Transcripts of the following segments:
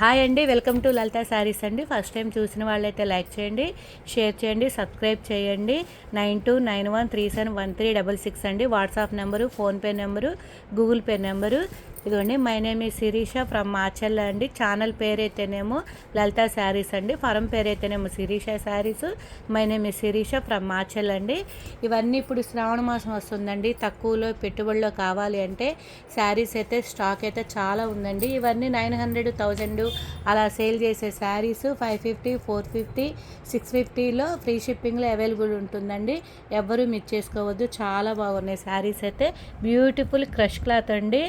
Hi అండి welcome to లలిత శారీస్ అండి. First time చూసిన వాళ్ళైతే లైక్ చేయండి షేర్ చేయండి సబ్స్క్రైబ్ చేయండి. Nine two nine one three seven one three double six అండి. WhatsApp number PhonePe number Google Pay number. ఇదిగోండి మై నేమ్ ఈ శిరీష ఫ్రమ్ మాచల్ల అండి. ఛానల్ పేరైతేనేమో లలిత శారీస్ అండి. ఫరం పేరైతేనేమో శిరీష శారీస్. మై నేమ్ ఈ శిరీష ఫ్రమ్ మాచల్ అండి. ఇవన్నీ ఇప్పుడు శ్రావణ మాసం వస్తుందండి. తక్కువలో పెట్టుబడిలో కావాలి అంటే శారీస్ అయితే స్టాక్ అయితే చాలా ఉందండి. ఇవన్నీ నైన్ హండ్రెడ్ థౌజండ్ అలా సేల్ చేసే saris five fifty four fifty six ఫిఫ్టీలో ఫ్రీ షిప్పింగ్లో అవైలబుల్ ఉంటుందండి. ఎవ్వరూ మిస్ చేసుకోవద్దు. చాలా బాగున్నాయి శారీస్ అయితే. బ్యూటిఫుల్ క్రష్ క్లాత్ అండి.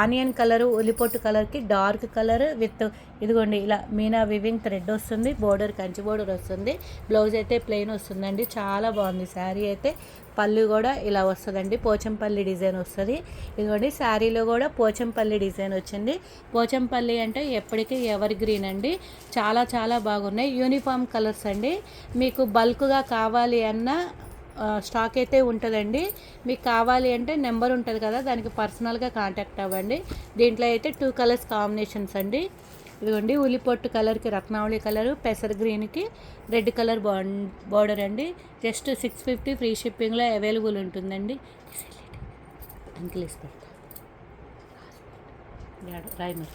ఆనియన్ కలరు ఉల్లిపొట్టు కలర్కి డార్క్ కలర్ విత్ ఇదిగోండి ఇలా మీనా వివింగ్ థ్రెడ్ వస్తుంది బోర్డర్ కంచి బోర్డర్ వస్తుంది బ్లౌజ్ అయితే ప్లెయిన్ వస్తుందండి చాలా బాగుంది. శారీ అయితే పళ్ళు కూడా ఇలా వస్తుందండి పోచంపల్లి డిజైన్ వస్తుంది. ఇదిగోండి శారీలో కూడా పోచంపల్లి డిజైన్ వచ్చింది. పోచంపల్లి అంటే ఎప్పటికీ ఎవర్ గ్రీన్ అండి చాలా చాలా బాగున్నాయి. యూనిఫామ్ కలర్స్ అండి మీకు బల్క్గా కావాలి అన్న స్టాక్ అయితే ఉంటుందండి. మీకు కావాలి అంటే నెంబర్ ఉంటుంది కదా దానికి పర్సనల్గా కాంటాక్ట్ అవ్వండి. దీంట్లో అయితే టూ కలర్స్ కాంబినేషన్స్ అండి. ఇదిగోండి ఉల్లిపొట్టు కలర్కి రత్నావళి కలరు పెసర్ గ్రీన్కి రెడ్ కలర్ బార్డర్ అండి. జస్ట్ సిక్స్ ఫిఫ్టీ ఫ్రీ షిప్పింగ్లో అవైలబుల్ ఉంటుందండి. అంకిల్ రాయి మరి.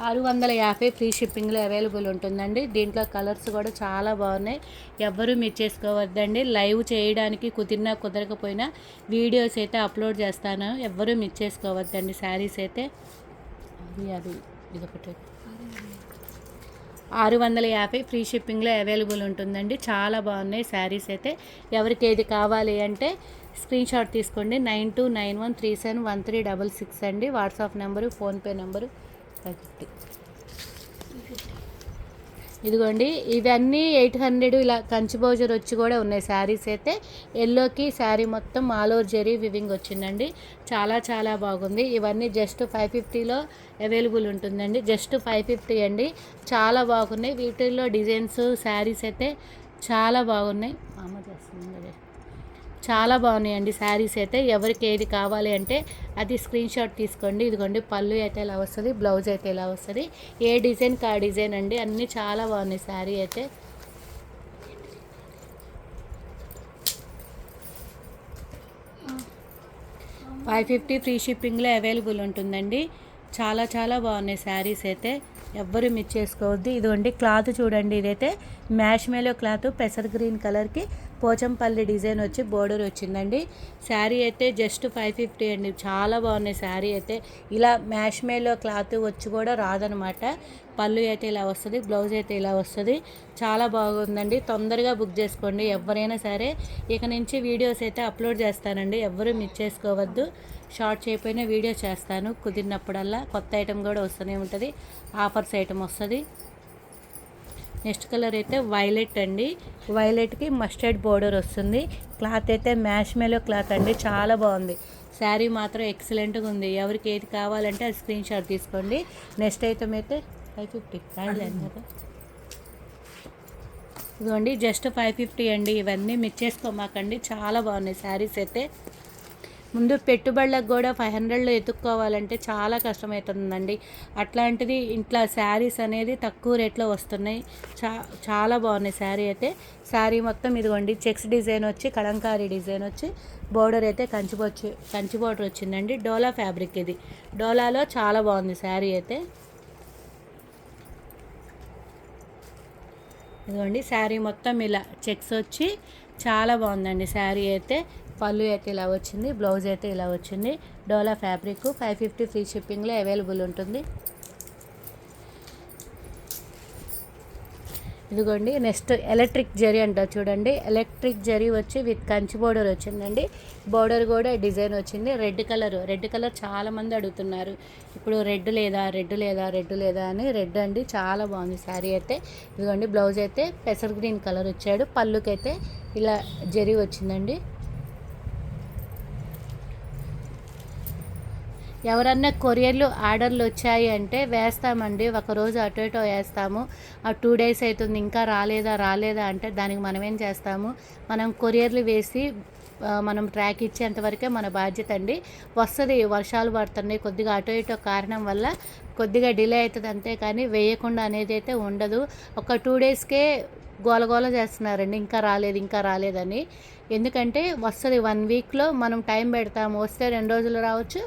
ఆరు వందల యాభై ఫ్రీ షిప్పింగ్లో అవైలబుల్ ఉంటుందండి. దీంట్లో కలర్స్ కూడా చాలా బాగున్నాయి. ఎవ్వరూ మిస్ చేసుకోవద్దండి. లైవ్ చేయడానికి కుదిరినా కుదరకపోయినా వీడియోస్ అయితే అప్లోడ్ చేస్తాను. ఎవ్వరూ మిస్ చేసుకోవద్దండి శారీస్ అయితే. అది అది ఇదొకటి. ఆరు వందల యాభై ఫ్రీ షిప్పింగ్లో అవైలబుల్ ఉంటుందండి. చాలా బాగున్నాయి శారీస్ అయితే. ఎవరికి ఏది కావాలి అంటే స్క్రీన్ షాట్ తీసుకోండి. Nine two nine one three seven one three double six అండి. WhatsApp number PhonePe number. Fifty. ఇదిగోండి ఇవన్నీ ఎయిట్ హండ్రెడ్ ఇలా కంచి బౌజర్ వచ్చి కూడా ఉన్నాయి. శారీస్ అయితే ఎల్లోకి శారీ మొత్తం ఆల్ ఓవర్ జెరీ వివింగ్ వచ్చిందండి. చాలా చాలా బాగుంది. ఇవన్నీ జస్ట్ ఫైవ్ ఫిఫ్టీలో అవైలబుల్ ఉంటుందండి. జస్ట్ ఫైవ్ ఫిఫ్టీ అండి. చాలా బాగున్నాయి. వీటిల్లో డిజైన్స్ శారీస్ అయితే చాలా బాగున్నాయి. అమ్మ చేస్తుంది. చాలా బాగున్నాయండి శారీస్ అయితే. ఎవరికి ఏది కావాలి అంటే అది స్క్రీన్ షాట్ తీసుకోండి. ఇదిగోండి పళ్ళు అయితే ఇలా వస్తుంది బ్లౌజ్ అయితే ఇలా వస్తుంది. ఏ డిజైన్కి ఆ డిజైన్ అండి అన్నీ చాలా బాగున్నాయి శారీ అయితే. ఫైవ్ ఫిఫ్టీ ఫ్రీ షిప్పింగ్లో అవైలబుల్ ఉంటుందండి. చాలా చాలా బాగున్నాయి శారీస్ అయితే. ఎవ్వరు మిస్ చేసుకోవద్దు. ఇదిగోండి క్లాత్ చూడండి. ఇదైతే మ్యాష్ మేలో క్లాత్ పెసర్ గ్రీన్ కలర్కి పోచంపల్లి డిజైన్ వచ్చి బోర్డర్ వచ్చిందండి. శారీ అయితే జస్ట్ ఫైవ్ ఫిఫ్టీ అండి. చాలా బాగున్నాయి శారీ అయితే. ఇలా మ్యాష్మేలో క్లాత్ వచ్చి కూడా రాదనమాట. పళ్ళు అయితే ఇలా వస్తుంది బ్లౌజ్ అయితే ఇలా వస్తుంది. చాలా బాగుందండి. తొందరగా బుక్ చేసుకోండి ఎవరైనా సరే. ఇక నుంచి వీడియోస్ అయితే అప్లోడ్ చేస్తానండి. ఎవరు మిస్ చేసుకోవద్దు. షార్ట్ చేయకపోయినా వీడియో చేస్తాను. కుదిరినప్పుడల్లా కొత్త ఐటెం కూడా వస్తూనే ఉంటుంది. ఆఫర్స్ ఐటెం వస్తుంది. నెక్స్ట్ కలర్ అయితే వైలెట్ అండి. వైలెట్కి మస్టర్డ్ బోర్డర్ వస్తుంది. క్లాత్ అయితే మ్యాష్ మేలో క్లాత్ అండి. చాలా బాగుంది. శారీ మాత్రం ఎక్సలెంట్గా ఉంది. ఎవరికి ఏది కావాలంటే అది స్క్రీన్ షాట్ తీసుకోండి. నెక్స్ట్ ఐటమ్ అయితే ఫైవ్ ఫిఫ్టీ. కదా ఇదిగోండి జస్ట్ ఫైవ్ ఫిఫ్టీ అండి. ఇవన్నీ మిస్ చేసుకోమాకండి చాలా బాగున్నాయి శారీస్ అయితే. ముందు పెట్టుబడులకు కూడా ఫైవ్ హండ్రెడ్లో ఎత్తుక్కోవాలంటే చాలా కష్టమవుతుందండి అట్లాంటిది ఇంట్లో శారీస్ అనేది తక్కువ రేట్లో వస్తున్నాయి. చా చాలా బాగున్నాయి శారీ అయితే. శారీ మొత్తం ఇదిగోండి చెక్స్ డిజైన్ వచ్చి కలంకారీ డిజైన్ వచ్చి బోర్డర్ అయితే కంచి కంచి బోర్డర్ వచ్చిందండి. డోలా ఫ్యాబ్రిక్ ఇది. డోలాలో చాలా బాగుంది శారీ అయితే. ఇదిగోండి శారీ మొత్తం ఇలా చెక్స్ వచ్చి చాలా బాగుందండి శారీ అయితే. పళ్ళు అయితే ఇలా వచ్చింది బ్లౌజ్ అయితే ఇలా వచ్చింది. Dola fabric five fifty free షిప్పింగ్లో అవైలబుల్ ఉంటుంది. ఇదిగోండి నెక్స్ట్ ఎలక్ట్రిక్ జరీ అంటారు చూడండి. ఎలక్ట్రిక్ జరీ వచ్చి విత్ కంచి బోర్డర్ వచ్చిందండి. బోర్డర్ కూడా డిజైన్ వచ్చింది. రెడ్ కలర్ రెడ్ కలర్ చాలామంది అడుగుతున్నారు. ఇప్పుడు రెడ్ లేదా రెడ్ లేదా రెడ్ లేదా అని రెడ్ అండి చాలా బాగుంది శారీ అయితే. ఇదిగోండి బ్లౌజ్ అయితే పెసర్ గ్రీన్ కలర్ వచ్చాడు. పళ్ళుకైతే ఇలా జరీ వచ్చిందండి. ఎవరన్నా కొరియర్లు ఆర్డర్లు వచ్చాయి అంటే వేస్తామండి. ఒకరోజు అటు ఇటు వేస్తాము. ఆ టూ డేస్ అవుతుంది ఇంకా రాలేదా రాలేదా అంటే దానికి మనం ఏం చేస్తాము? మనం కొరియర్లు వేసి మనం ట్రాక్ ఇచ్చేంతవరకే మన బాధ్యత అండి. వస్తుంది వర్షాలు పడుతున్నాయి కొద్దిగా అటు ఇటు కారణం వల్ల కొద్దిగా డిలే అవుతుంది అంతే కానీ వేయకుండా అనేది అయితే ఉండదు. ఒక టూ డేస్కే గోలగోల చేస్తున్నారండి. ఇంకా రాలేదు ఇంకా రాలేదని. ఎందుకంటే వస్తుంది వన్ వీక్లో మనం టైం పెడతాము. వస్తే రెండు రోజులు రావచ్చు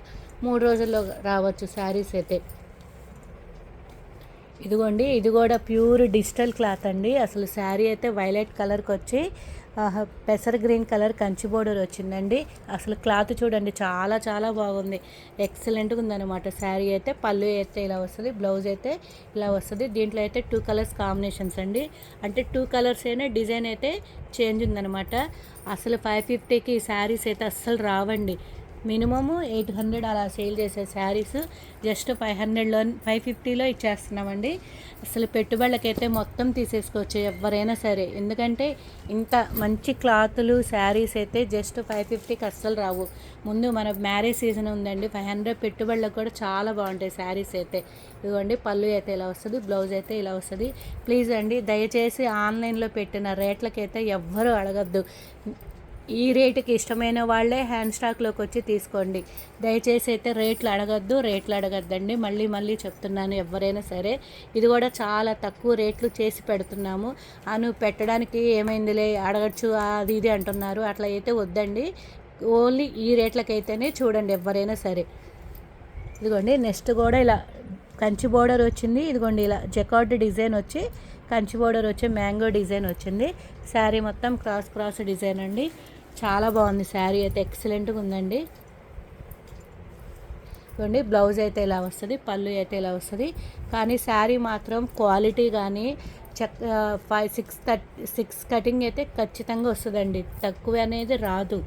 మూడు రోజుల్లో రావచ్చు శారీస్ అయితే. ఇదిగోండి ఇది కూడా ప్యూర్ డిజిటల్ క్లాత్ అండి. అసలు శారీ అయితే వైలెట్ కలర్కి వచ్చి ఆహా, పెసర గ్రీన్ కలర్ కంచి బోర్డర్ వచ్చిందండి. అసలు క్లాత్ చూడండి చాలా చాలా బాగుంది. ఎక్సలెంట్గా ఉందన్నమాట శారీ అయితే. పళ్ళు అయితే ఇలా వస్తుంది బ్లౌజ్ అయితే ఇలా వస్తుంది. దీంట్లో అయితే టూ కలర్స్ కాంబినేషన్స్ అండి. అంటే టూ కలర్స్ అయినా డిజైన్ అయితే చేంజ్ ఉందన్నమాట. అసలు ఫైవ్ ఫిఫ్టీకి శారీస్ అయితే అస్సలు రావండి. మినిమము ఎయిట్ హండ్రెడ్ అలా సేల్ చేసే శారీస్ జస్ట్ ఫైవ్ హండ్రెడ్లో ఫైవ్ ఫిఫ్టీలో ఇచ్చేస్తున్నామండి. అసలు పెట్టుబడులకైతే మొత్తం తీసేసుకోవచ్చు ఎవరైనా సరే. ఎందుకంటే ఇంత మంచి క్లాతులు శారీస్ అయితే జస్ట్ ఫైవ్ ఫిఫ్టీకి అస్సలు రావు. ముందు మన మ్యారేజ్ సీజన్ ఉందండి. ఫైవ్ హండ్రెడ్ పెట్టుబడులకు కూడా చాలా బాగుంటాయి శారీస్ అయితే. ఇదిగోండి పళ్ళు అయితే ఇలా వస్తుంది బ్లౌజ్ అయితే ఇలా వస్తుంది. ప్లీజ్ అండి దయచేసి ఆన్లైన్లో పెట్టిన రేట్లకైతే ఎవ్వరూ అడగద్దు. ఈ రేటుకి ఇష్టమైన వాళ్ళే హ్యాండ్ స్టాక్లోకి వచ్చి తీసుకోండి. దయచేసి అయితే రేట్లు అడగద్దు రేట్లు అడగద్దండి. మళ్ళీ మళ్ళీ చెప్తున్నాను ఎవరైనా సరే. ఇది కూడా చాలా తక్కువ రేట్లు చేసి పెడుతున్నాము. అను పెట్టడానికి ఏమైందిలే అడగచ్చు అది ఇది అంటున్నారు. అట్లా అయితే వద్దండి. ఓన్లీ ఈ రేట్లకైతేనే చూడండి ఎవరైనా సరే. ఇదిగోండి నెక్స్ట్ కూడా ఇలా కంచి బోర్డర్ వచ్చింది. ఇదిగోండి ఇలా జకార్డ్ డిజైన్ వచ్చి కంచి బోర్డర్ వచ్చి మ్యాంగో డిజైన్ వచ్చింది. శారీ మొత్తం క్రాస్ క్రాస్ డిజైన్ అండి. చాలా బాగుంది. శారీ అయితే ఎక్సలెంట్గా ఉందండి. చూడండి బ్లౌజ్ అయితే ఇలా వస్తుంది పళ్ళు అయితే ఇలా వస్తుంది. కానీ శారీ మాత్రం క్వాలిటీ కానీ చక్క five six thirty six cutting అయితే ఖచ్చితంగా వస్తుందండి. తక్కువ అనేది రాదు.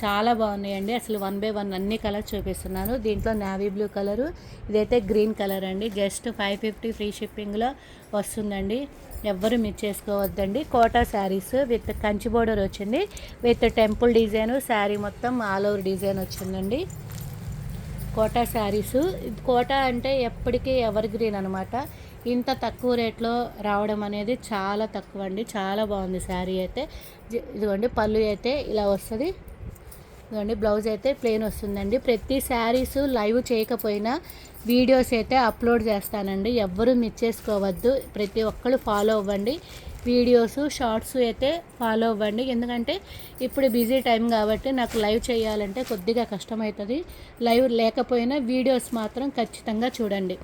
చాలా బాగున్నాయండి. అసలు వన్ బై వన్ అన్ని కలర్ చూపిస్తున్నాను. దీంట్లో నావీ బ్లూ కలరు ఇదైతే గ్రీన్ కలర్ అండి. జస్ట్ ఫైవ్ ఫిఫ్టీ ఫ్రీ షిప్పింగ్లో వస్తుందండి. ఎవ్వరు మిస్ చేసుకోవద్దండి. కోటా శారీస్ విత్ కంచి బోర్డర్ వచ్చింది. విత్ టెంపుల్ డిజైన్ శారీ మొత్తం ఆల్ ఓవర్ డిజైన్ వచ్చిందండి. కోటా శారీస్ కోటా అంటే ఎప్పటికీ ఎవర్ గ్రీన్ అనమాట ఇంత తక్కువ రేట్లో రావడం అనేది చాలా తక్కువ అండి చాలా బాగుంది శారీ అయితే. ఇదిగోండి పళ్ళు అయితే ఇలా వస్తుంది. ఇదిగోండి బ్లౌజ్ అయితే ప్లెయిన్ వస్తుందండి. ప్రతి శారీస్ లైవ్ చేయకపోయినా వీడియోస్ అయితే అప్లోడ్ చేస్తానండి. ఎవ్వరూ మిస్ చేసుకోవద్దు. ప్రతి ఒక్కరు ఫాలో అవ్వండి. వీడియోస్ షార్ట్స్ అయితే ఫాలో అవ్వండి. ఎందుకంటే ఇప్పుడు బిజీ టైం కాబట్టి నాకు లైవ్ చేయాలంటే కొద్దిగా కష్టమవుతుంది. లైవ్ లేకపోయినా వీడియోస్ మాత్రం ఖచ్చితంగా చూడండి.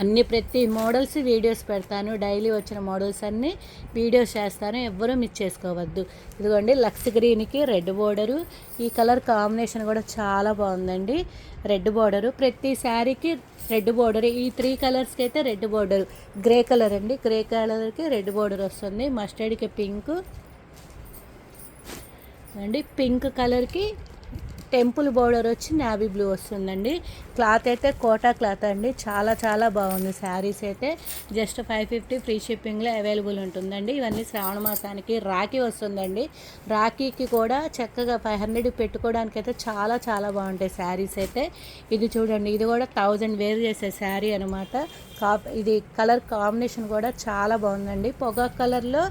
అన్ని ప్రతి మోడల్స్ వీడియోస్ పెడతాను. డైలీ వచ్చిన మోడల్స్ అన్నీ వీడియోస్ చేస్తాను. ఎవ్వరూ మిస్ చేసుకోవద్దు. ఇదిగోండి లక్స్ గ్రీన్కి రెడ్ బోర్డరు. ఈ కలర్ కాంబినేషన్ కూడా చాలా బాగుందండి. Red border. ప్రతి శారీకి రెడ్ బోర్డర్. ఈ త్రీ కలర్స్కి అయితే రెడ్ బోర్డర్. గ్రే కలర్ అండి. గ్రే కలర్కి రెడ్ బోర్డర్ వస్తుంది. మస్టర్డ్కి పింక్. అండి పింక్ కలర్కి టెంపుల్ బోర్డర్ వచ్చి నావీ బ్లూ వస్తుందండి. క్లాత్ అయితే కోటా క్లాత్ అండి. చాలా చాలా బాగుంది. శారీస్ అయితే జస్ట్ ఫైవ్ ఫిఫ్టీ ఫ్రీ షిప్పింగ్లో అవైలబుల్ ఉంటుందండి. ఇవన్నీ శ్రావణ మాసానికి రాఖీ వస్తుందండి. రాఖీకి కూడా చక్కగా ఫైవ్ హండ్రెడ్ పెట్టుకోవడానికి అయితే చాలా చాలా బాగుంటాయి శారీస్ అయితే. ఇది చూడండి ఇది కూడా థౌజండ్ వేర్ చేసే శారీ అనమాట కా ఇది కలర్ కాంబినేషన్ కూడా చాలా బాగుందండి. పొగ కలర్లో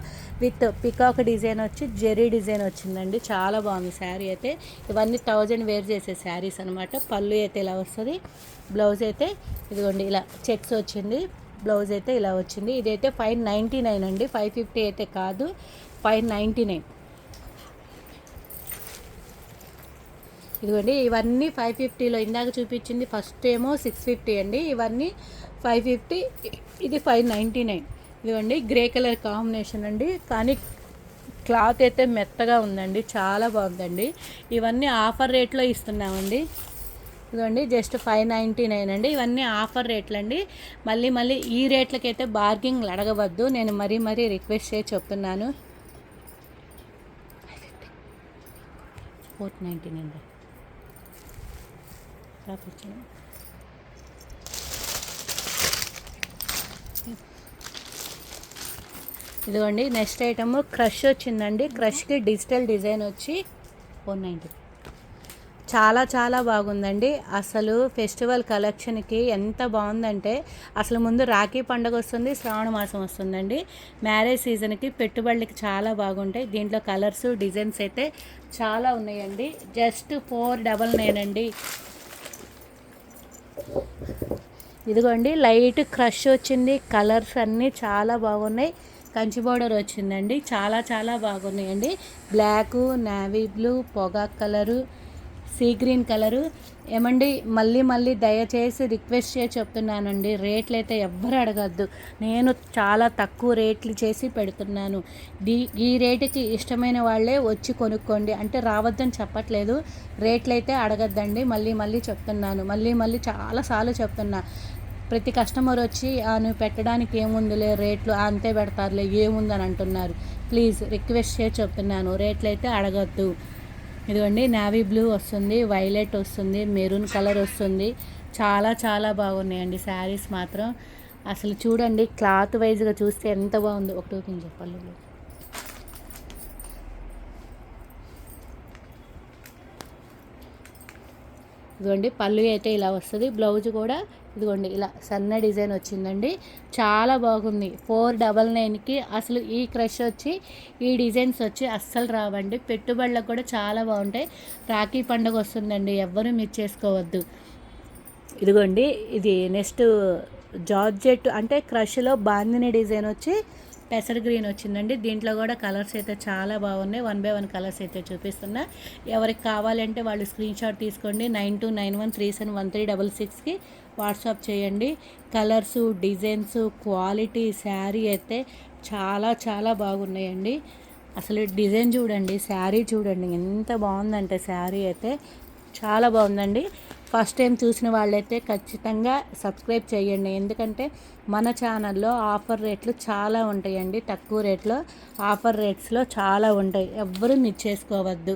విత్ పికాక్ డిజైన్ వచ్చి జెరీ డిజైన్ వచ్చిందండి. చాలా బాగుంది శారీ అయితే. ఇవన్నీ థౌజండ్ వేర్ చేసే శారీస్ అనమాట పళ్ళు అయితే ఇలా వస్తుంది. బ్లౌజ్ అయితే ఇదిగోండి ఇలా చెక్స్ వచ్చింది. బ్లౌజ్ అయితే ఇలా వచ్చింది. ఇదైతే ఫైవ్ నైంటీ నైన్ అండి. ఫైవ్ ఫిఫ్టీ అయితే కాదు ఫైవ్ నైంటీ నైన్. ఇదిగోండి ఇవన్నీ ఫైవ్ ఫిఫ్టీలో ఇందాక చూపించింది. ఫస్ట్ ఏమో సిక్స్ ఫిఫ్టీ అండి. ఇవన్నీ ఫైవ్ ఫిఫ్టీ ఇది ఫైవ్ నైంటీ నైన్. ఇదిగోండి గ్రే కలర్ కాంబినేషన్ అండి. కానీ క్లాత్ అయితే మెత్తగా ఉందండి. చాలా బాగుందండి. ఇవన్నీ ఆఫర్ రేట్లో ఇస్తున్నామండి. ఇదిగోండి జస్ట్ ఫైవ్ నైంటీ నైన్ అండి. ఇవన్నీ ఆఫర్ రేట్లు అండి మళ్ళీ మళ్ళీ ఈ రేట్లకైతే బార్గింగ్ అడగవద్దు. నేను మరీ మరీ రిక్వెస్ట్ చేసి చెప్తున్నాను. ఫోర్ నైంటీ నైన్ ఇదిగోండి నెక్స్ట్ ఐటమ్ క్రష్ వచ్చిందండి. క్రష్కి డిజిటల్ డిజైన్ వచ్చి ఫోర్ నైంటీ చాలా చాలా బాగుందండి. అసలు ఫెస్టివల్ కలెక్షన్కి ఎంత బాగుందంటే అసలు ముందు రాఖీ పండుగ వస్తుంది శ్రావణ మాసం వస్తుందండి. మ్యారేజ్ సీజన్కి పెట్టుబడులకి చాలా బాగుంటాయి. దీంట్లో కలర్స్ డిజైన్స్ అయితే చాలా ఉన్నాయండి. జస్ట్ ఫోర్ డబల్ నైన్ అండి. ఇదిగోండి లైట్ క్రష్ వచ్చింది కలర్స్ అన్నీ చాలా బాగున్నాయి. కంచి బోర్డర్ వచ్చిందండి చాలా చాలా బాగున్నాయండి. బ్లాకు నావీ బ్లూ పొగాక్ కలరు సీ గ్రీన్ కలరు. ఏమండి మళ్ళీ మళ్ళీ దయచేసి రిక్వెస్ట్ చేసి చెప్తున్నానండి రేట్లు అయితే ఎవ్వరు అడగద్దు. నేను చాలా తక్కువ రేట్లు చేసి పెడుతున్నాను. దీ ఈ రేటుకి ఇష్టమైన వాళ్ళే వచ్చి కొనుక్కోండి. అంటే రావద్దని చెప్పట్లేదు రేట్లు అయితే అడగద్దండి. మళ్ళీ మళ్ళీ చెప్తున్నాను మళ్ళీ మళ్ళీ చాలాసార్లు చెప్తున్నా. ప్రతి కస్టమర్ వచ్చి నువ్వు పెట్టడానికి ఏముందిలే రేట్లు అంతే పెడతారులే ఏముందని అంటున్నారు ప్లీజ్ రిక్వెస్ట్ చేసి చెప్తున్నాను రేట్లు అయితే అడగద్దు. ఇదిగోండి నావీ బ్లూ వస్తుంది వైలెట్ వస్తుంది మెరూన్ కలర్ వస్తుంది. చాలా చాలా బాగున్నాయండి శారీస్ మాత్రం. అసలు చూడండి క్లాత్ వైజ్గా చూస్తే ఎంత బాగుందో. ఒకటి ఓపెన్ చెప్పాలి. ఇదిగోండి పళ్ళు అయితే ఇలా వస్తుంది. బ్లౌజ్ కూడా ఇదిగోండి ఇలా సన్న డిజైన్ వచ్చిందండి. చాలా బాగుంది. ఫోర్ డబల్ నైన్కి అసలు ఈ క్రష్ వచ్చి ఈ డిజైన్స్ వచ్చి అస్సలు రావండి. పెట్టుబడులకు కూడా చాలా బాగుంటాయి. రాఖీ పండుగ వస్తుందండి ఎవ్వరూ మిస్ చేసుకోవద్దు. ఇదిగోండి ఇది నెక్స్ట్ జార్జెట్ అంటే క్రష్లో బాందిని డిజైన్ వచ్చి పెసర్ గ్రీన్ వచ్చిందండి. దీంట్లో కూడా కలర్స్ అయితే చాలా బాగున్నాయి. వన్ బై వన్ కలర్స్ అయితే చూపిస్తున్నా. ఎవరికి కావాలంటే వాళ్ళు స్క్రీన్ షాట్ తీసుకోండి. Nine two nine one three seven one three double సిక్స్కి వాట్సాప్ చేయండి. కలర్స్ డిజైన్స్ క్వాలిటీ శారీ అయితే చాలా చాలా బాగున్నాయండి. అసలు డిజైన్ చూడండి శారీ చూడండి. ఎంత బాగుందంటే శారీ అయితే. చాలా బాగుందండి. ఫస్ట్ టైం చూసిన వాళ్ళైతే ఖచ్చితంగా సబ్స్క్రైబ్ చేయండి. ఎందుకంటే మన ఛానల్లో ఆఫర్ రేట్లు చాలా ఉంటాయండి. తక్కువ రేట్లో ఆఫర్ రేట్స్లో చాలా ఉంటాయి. ఎవ్వరూ మిస్ చేసుకోవద్దు.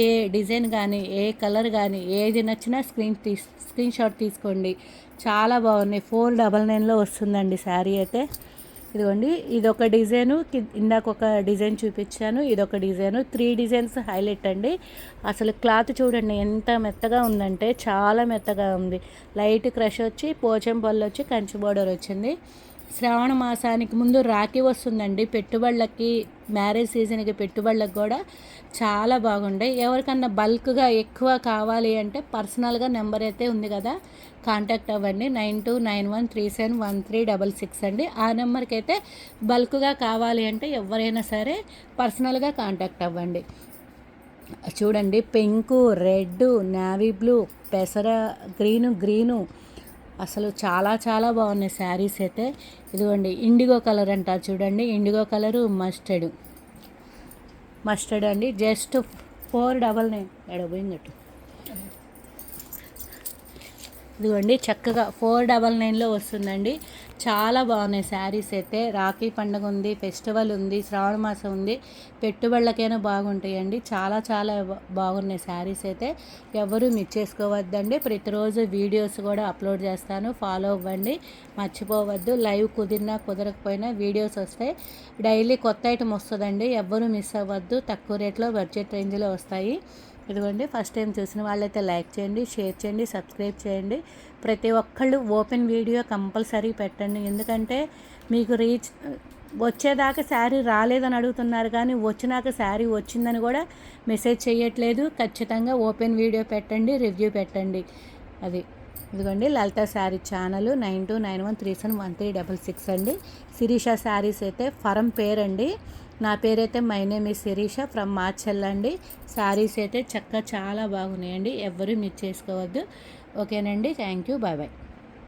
ఏ డిజైన్ కానీ ఏ కలర్ కానీ ఏది నచ్చినా స్క్రీన్ తీ స్క్రీన్ షాట్ తీసుకోండి. చాలా బాగున్నాయి. ఫోర్ డబల్ నైన్లో వస్తుందండి శారీ అయితే. ఇదిగోండి ఇదొక డిజైను. ఇందాక ఒక డిజైన్ చూపించాను. ఇదొక డిజైను. త్రీ డిజైన్స్ హైలైట్ అండి. అసలు క్లాత్ చూడండి ఎంత మెత్తగా ఉందంటే చాలా మెత్తగా ఉంది. లైట్ క్రష్ వచ్చి పోచం పళ్ళు వచ్చి కంచి బోర్డర్ వచ్చింది. శ్రావణ మాసానికి ముందు రాఖీ వస్తుందండి. పెట్టుబడులకి మ్యారేజ్ సీజన్కి పెట్టుబడులకు కూడా చాలా బాగుండే ఎవరికన్నా బల్క్గా ఎక్కువ కావాలి అంటే పర్సనల్గా నెంబర్ అయితే ఉంది కదా కాంటాక్ట్ అవ్వండి. Nine two nine one three seven one three double six అండి. ఆ నెంబర్కి అయితే బల్క్గా కావాలి అంటే ఎవరైనా సరే పర్సనల్గా కాంటాక్ట్ అవ్వండి. చూడండి పింకు రెడ్ నావీ బ్లూ పెసర గ్రీను గ్రీను అసలు చాలా చాలా బాగున్నాయి శారీస్ అయితే. ఇదిగోండి ఇండిగో కలర్ అంటారు చూడండి. Indigo colour mustard. మస్టర్డ్ అండి. Just four double nine. ఎడబోయిందట ఇదిగోండి చక్కగా ఫోర్ డబల్ నైన్లో వస్తుందండి. చాలా బాగున్నాయి. శారీస్ అయితే రాఖీ పండుగ ఉంది ఫెస్టివల్ ఉంది శ్రావణ మాసం ఉంది. పెట్టుబడులకైనా బాగుంటాయండి. చాలా చాలా బాగున్నాయి శారీస్ అయితే. ఎవరు మిస్ చేసుకోవద్దండి. ప్రతిరోజు వీడియోస్ కూడా అప్లోడ్ చేస్తాను. ఫాలో అవ్వండి. మర్చిపోవద్దు. లైవ్ కుదిరినా కుదరకపోయినా వీడియోస్ వస్తాయి. డైలీ కొత్త ఐటమ్ వస్తుందండి. ఎవ్వరూ మిస్ అవ్వద్దు. తక్కువ రేట్లో బడ్జెట్ రేంజ్లో వస్తాయి. ఇదిగోండి ఫస్ట్ టైం చూసిన వాళ్ళైతే లైక్ చేయండి షేర్ చేయండి సబ్స్క్రైబ్ చేయండి. ప్రతి ఒక్కళ్ళు ఓపెన్ వీడియో కంపల్సరీ పెట్టండి. ఎందుకంటే మీకు రీచ్ వచ్చేదాకా శారీ రాలేదని అడుగుతున్నారు కానీ వచ్చినాక శారీ వచ్చిందని కూడా మెసేజ్ చేయట్లేదు. ఖచ్చితంగా ఓపెన్ వీడియో పెట్టండి రివ్యూ పెట్టండి. అది. ఇదిగోండి Lalitha sari channel nine two nine one three seven one three double six అండి. శిరీష శారీస్ అయితే ఫరం పేరండి. నా పేరైతే మై నేమ్ ఈ శిరీష ఫ్రమ్ మార్చెల్ అండి శారీస్ అయితే చక్క చాలా బాగున్నాయండి. ఎవ్వరూ మిస్ చేసుకోవద్దు. ఓకేనండి. Thank you. Bye bye.